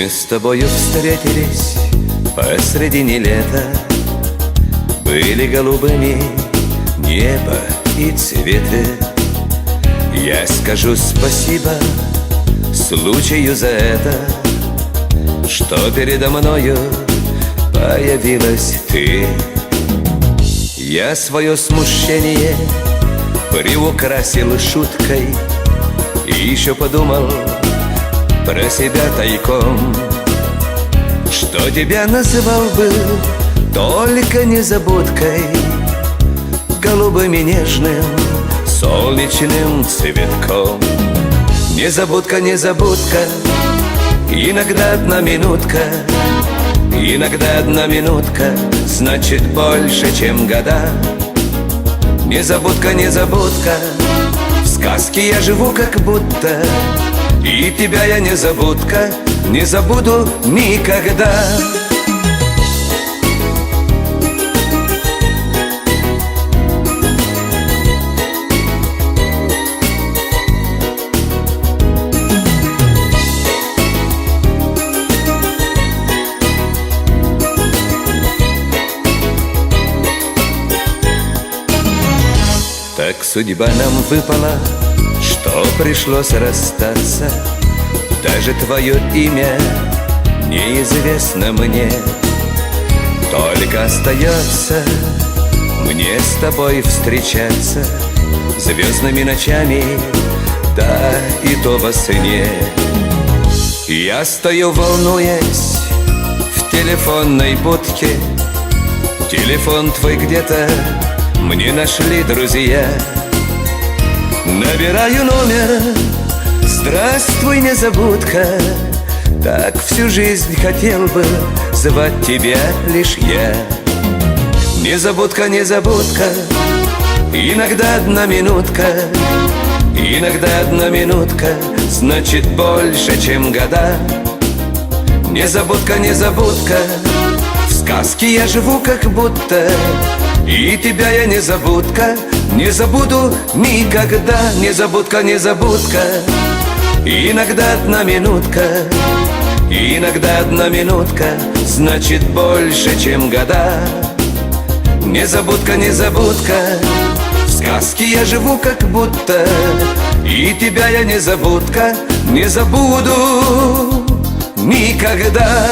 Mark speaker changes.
Speaker 1: Мы с тобою встретились посредине лета. Были голубыми небо и цветы. Я скажу спасибо случаю за это Что передо мною появилась ты. Я свое смущение приукрасил шуткой И еще подумал про себя тайком. Что тебя называл бы только незабудкой Голубым и нежным солнечным цветком. Незабудка, незабудка, иногда одна минутка Иногда одна минутка значит больше, чем года. Незабудка, незабудка, в сказке я живу как будто И тебя я незабудка, не забуду никогда. Так судьба нам выпала, что пришлось расстаться? Даже твое имя неизвестно мне. Только остается мне с тобой встречаться. Звездными ночами, да и то во сне. Я стою волнуясь в телефонной будке. Телефон твой где-то мне нашли друзья Набираю номер. Здравствуй, незабудка. Так всю жизнь хотел бы Звать тебя лишь я. Незабудка, незабудка Иногда одна минутка. Иногда одна минутка. Значит больше, чем года. Незабудка, незабудка В сказке я живу как будто. И тебя я незабудка, не забуду никогда Незабудка, незабудка, иногда одна минутка Иногда одна минутка, значит больше, чем года. Незабудка, незабудка, в сказке я живу как будто. И тебя я незабудка, не забуду никогда